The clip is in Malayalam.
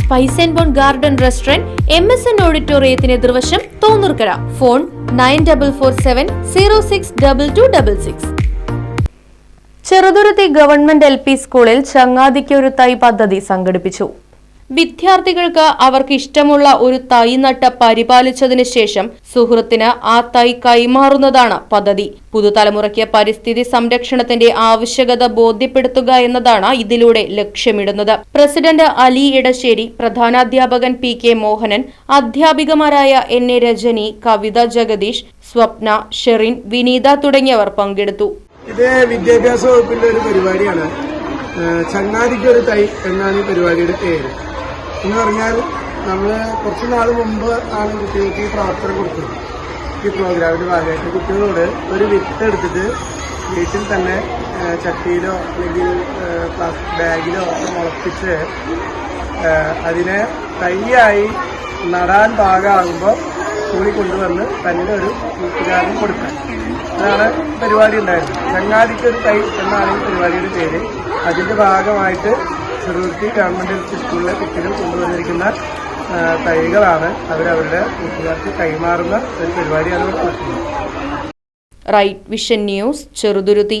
Spice and Bone Garden Restaurant M S N ഓഡിറ്റോറിയത്തിന് എതിർവശം Thonnurkara. Phone nine double four seven zero six double two double six Cheruthuruthy government L P സ്കൂളിൽ ചങ്ങാതിക്ക് ഒരു തൈ പദ്ധതി സംഘടിപ്പിച്ചു. വിദ്യാർത്ഥികൾക്ക് അവർക്ക് ഇഷ്ടമുള്ള ഒരു തൈ നട്ട് പരിപാലിച്ചതിന് ശേഷം സുഹൃത്തിന് ആ തൈ കൈമാറുന്നതാണ് പദ്ധതി. പുതുതലമുറയ്ക്ക് പരിസ്ഥിതി സംരക്ഷണത്തിന്റെ ആവശ്യകത ബോധ്യപ്പെടുത്തുക എന്നതാണ് ഇതിലൂടെ ലക്ഷ്യമിടുന്നത്. പ്രസിഡന്റ് അലി ഇടശ്ശേരി പ്രധാനാധ്യാപകൻ പി കെ മോഹനൻ അധ്യാപികമാരായ എൻ എ രജനി കവിത ജഗദീഷ് സ്വപ്ന ഷെറിൻ വിനീത തുടങ്ങിയവർ പങ്കെടുത്തു. ഇത് വിദ്യാഭ്യാസ വകുപ്പിന്റെ ഒരു പരിപാടിയാണ്. ഏഹ് ചങ്ങാതിക്ക് ഒരു തൈ എന്നാണ് ഈ പരിപാടിയുടെ പേര്. എന്ന് പറഞ്ഞാൽ നമ്മൾ കുറച്ച് നാൾ മുമ്പ് ആണ് കുട്ടികൾക്ക് ഈ പ്രവർത്തനം കൊടുത്തത്. ഈ പ്രോഗ്രാമിന്റെ ഭാഗമായിട്ട് കുട്ടികളോട് ഒരു വിത്ത് എടുത്തിട്ട് വീട്ടിൽ തന്നെ ചട്ടിയിലോ അല്ലെങ്കിൽ പ്ലാസ്റ്റിക് ബാഗിലോ മുളപ്പിച്ച് അതിനെ തൈയായി നടാൻ പാകമാകുമ്പോൾ സ്കൂളിൽ കൊണ്ടുവന്ന് തന്നെ ഒരു കൂട്ടുകാരന് കൊടുക്കാൻ. അതാണ് പരിപാടി ഉണ്ടായിരുന്നത്. ചങ്ങാതിക്ക് ഒരു തൈ എന്നാണ് ഈ പരിപാടിയുടെ പേര്. അതിന്റെ ഭാഗമായിട്ട് ചെറുതുരുത്തി പി സ്കൂളിലെ കുട്ടികൾ കൊണ്ടുവന്നിരിക്കുന്ന തൈകളാണ് അവരവരുടെ കൂട്ടുകാർക്ക് കൈമാറുന്ന ഒരു പരിപാടിയാണ് ഇവിടെ നടക്കുന്നത്. Right Vision News Cheruthuruthy.